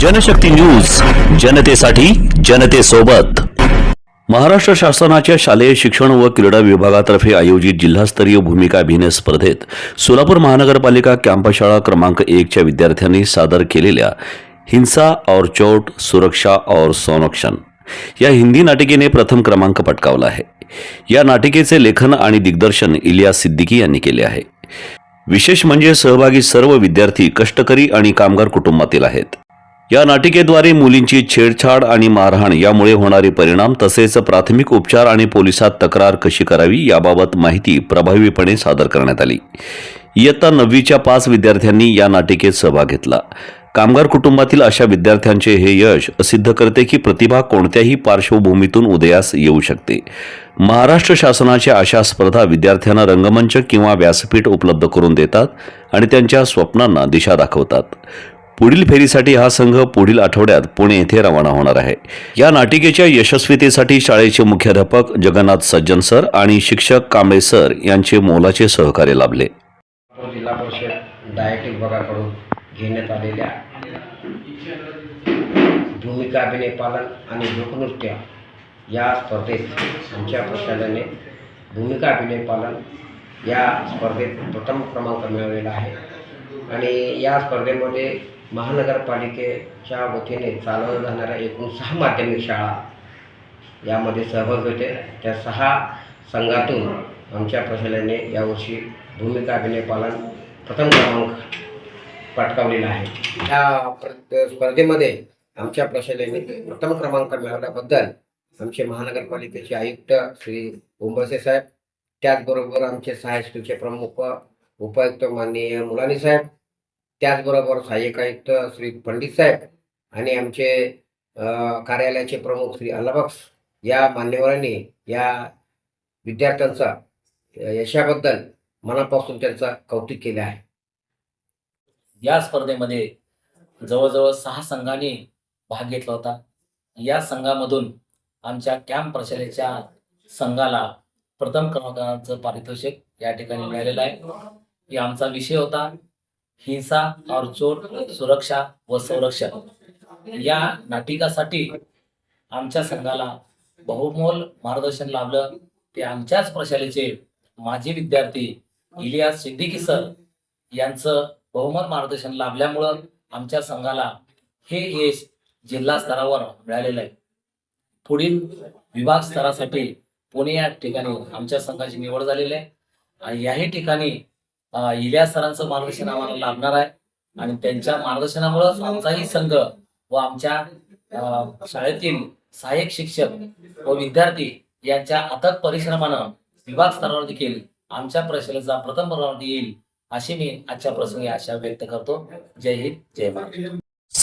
Janshakti news जनतेसाठी जनतेसोबत. महाराष्ट्र शासनाच्या शालेय शिक्षण व क्रीडा विभागातर्फे आयोजित जिल्हास्तरीय भूमिका अभिनय स्पर्धेत सोलापूर महानगरपालिका कॅम्पशाळा क्रमांक एकच्या विद्यार्थ्यांनी सादर केलेल्या हिंसा और चोट सुरक्षा और संरक्षण या हिंदी नाटिकेने प्रथम क्रमांक पटकावला आहे. या नाटिकेचे लेखन आणि दिग्दर्शन इलिया सिद्दीकी यांनी केले आहे. विशेष म्हणजे सहभागी सर्व विद्यार्थी कष्टकरी आणि कामगार कुटुंबातील आहेत. या नाटिकेद्वारे मुलींची छेडछाड आणि मारहाण यामुळे होणारे परिणाम तसेच प्राथमिक उपचार आणि पोलिसात तक्रार कशी करावी याबाबत माहिती प्रभावीपणे सादर करण्यात आली. इयत्ता नववीच्या पाच विद्यार्थ्यांनी या नाटिकेत सहभाग घेतला. कामगार कुटुंबातील अशा विद्यार्थ्यांचे हे यश सिद्ध करते की प्रतिभा कोणत्याही पार्श्वभूमीतून उदयास येऊ शकते. महाराष्ट्र शासनाच्या अशा स्पर्धा विद्यार्थ्यांना रंगमंच किंवा व्यासपीठ उपलब्ध करून देतात आणि त्यांच्या स्वप्नांना दिशा दाखवतात. पुढील फेरीसाठी हा संघ पुढील आठवड्यात पुणे येथे रवाना होणार आहे. या नाटिकेच्या यशस्वीतेसाठी शाळेचे मुख्याध्यापक जगन्नाथ सज्जन सर आणि शिक्षक कांबळे सर यांचे मोलाचे सहकार्य लाभले. जिल्हा परिषद डायट विभागाकडून घेण्यात आलेल्या भूमिका अभिनय पालन आणि लोकनृत्य या स्पर्धेत आमच्या प्रशासनाने भूमिका अभिनय पालन या स्पर्धेत प्रथम क्रमांक मिळवलेला आहे. आणि या स्पर्धेमध्ये महानगरपालिकेच्या वतीने चालवल्या जाणाऱ्या एकूण सहा माध्यमिक शाळा यामध्ये सहभाग होते. त्या सहा संघातून आमच्या प्रशालेने यावर्षी भूमिका अभिनय पालन प्रथम क्रमांक पटकावलेला आहे. या स्पर्धेमध्ये आमच्या प्रशालेने प्रथम क्रमांक मिळवल्याबद्दल आमचे महानगरपालिकेचे आयुक्त श्री उंबसे साहेब त्याचबरोबर आमचे सहाय्यक स्कूलचे प्रमुख उपायुक्त माननीय मुलानी साहेब त्याचबरोबर सहाय्यक आयुक्त श्री पंडित साहेब आणि आमचे कार्यालयाचे प्रमुख श्री अल्लाबक्स या मान्यवरांनी या विद्यार्थ्यांचा यशाबद्दल मनापासून त्यांचा कौतुक केले आहे. या स्पर्धेमध्ये जवळजवळ सहा संघांनी भाग घेतला होता. या संघामधून आमच्या कॅम्प प्रशालेच्या संघाला प्रथम क्रमांकाचं पारितोषिक या ठिकाणी मिळालेलं आहे. की आमचा विषय होता. हिंसा और चोट सुरक्षा व संरक्षण. या नाटिकासाठी आमच्या संघाला बहुमोल मार्गदर्शन लाभलं. ते आमच्याच प्रशालेचे माजी विद्यार्थी इलियास सिद्दीकी सर यांचं बहुमत मार्गदर्शन लाभल्यामुळं आमच्या संघाला हे यश जिल्हा स्तरावर मिळालेलं आहे. पुढील विभाग स्तरासाठी पुणे या ठिकाणी आमच्या संघाची निवड झालेली आहे. आणि याही ठिकाणी इल्या सरांचं मार्गदर्शन आम्हाला लाभणार आहे. आणि त्यांच्या मार्गदर्शनामुळेच आमचाही संघ व आमच्या शाळेतील सहाय्यक शिक्षक व विद्यार्थी यांच्या अथक परिश्रमानं विभाग स्तरावर देखील आमच्या प्रशालेचा प्रथम क्रमांक येईल अशी मी आजच्या प्रसंगी आशा व्यक्त करतो. जय हिंद जय Maharashtra.